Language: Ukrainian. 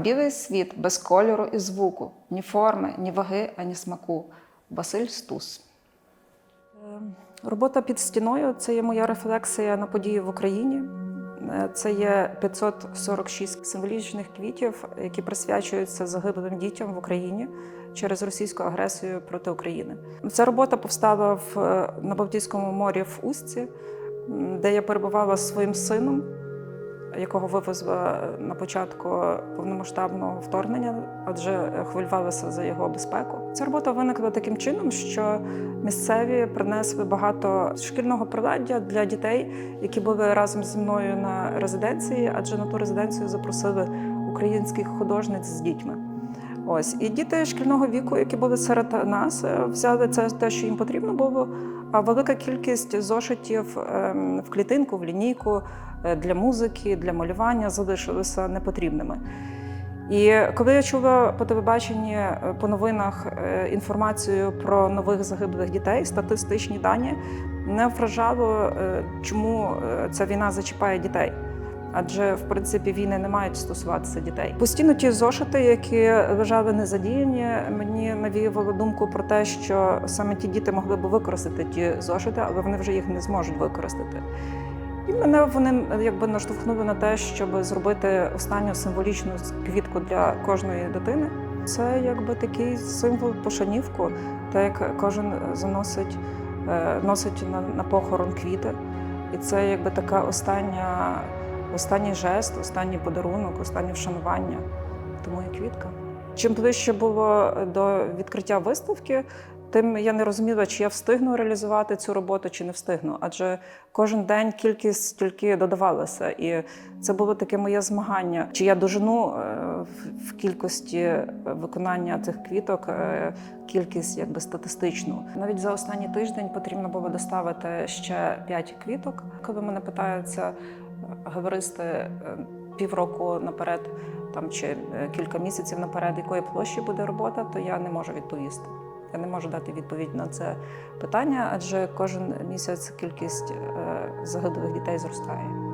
білий світ без кольору і звуку, ні форми, ні ваги, ані смаку. Василь Стус. Ем, Робота під стіною це є моя рефлексія на події в Україні. Е, Це є 546 символічних квітів, які присвячуються загиблим дітям в Україні через російську агресію проти України. Ця робота повстала в, е, на Балтійському морі в Устці, де я перебувала зі своїм сином, якого вивезла на початку повномасштабного вторгнення, адже хвилювалася за його безпеку. Ця робота виникла таким чином, що місцеві принесли багато шкільного приладдя для дітей, які були разом зі мною на резиденції, адже на ту резиденцію запросили українських художниць з дітьми. Ось і діти шкільного віку, які були серед нас, е, взяли це те, що їм потрібно було. А велика кількість зошитів ем, в клітинку, в лінійку е, для музики, для малювання залишилися непотрібними. І коли я чула по телебаченні е, по новинах інформацію про нових загиблих дітей, статистичні дані, не вражало, чому ця війна зачіпає дітей. Адже в принципі війни не мають стосуватися дітей. Постійно ті зошити, які лежали незадіяні, мені навіювало думку про те, що саме ті діти могли б використати ті зошити, але вони вже їх не зможуть використати. І мене вони якби наштовхнули на те, щоб зробити останню символічну квітку для кожної дитини. Це якби такий символ пошанівку, так як кожен заносить е, носить на, на похорон квіти. І це якби така остання, останній жест, останній подарунок, останнє вшанування. Тому і квітка. Чим ближче було до відкриття виставки, тим я не розуміла, чи я встигну реалізувати цю роботу, чи не встигну. Адже кожен день кількість тільки додавалася. І це було таке моє змагання. Чи я дожену е, в- в кількості виконання цих квіток е, кількість якби статистичну. Навіть за останній тиждень потрібно було доставити ще 5 квіток. Коли мене питаються галеристи е, півроку наперед, там чи е, кілька місяців наперед, якої площі буде робота, то я не можу відповісти. Я не можу дати відповідь на це питання, адже кожен місяць кількість е, загиблих дітей зростає.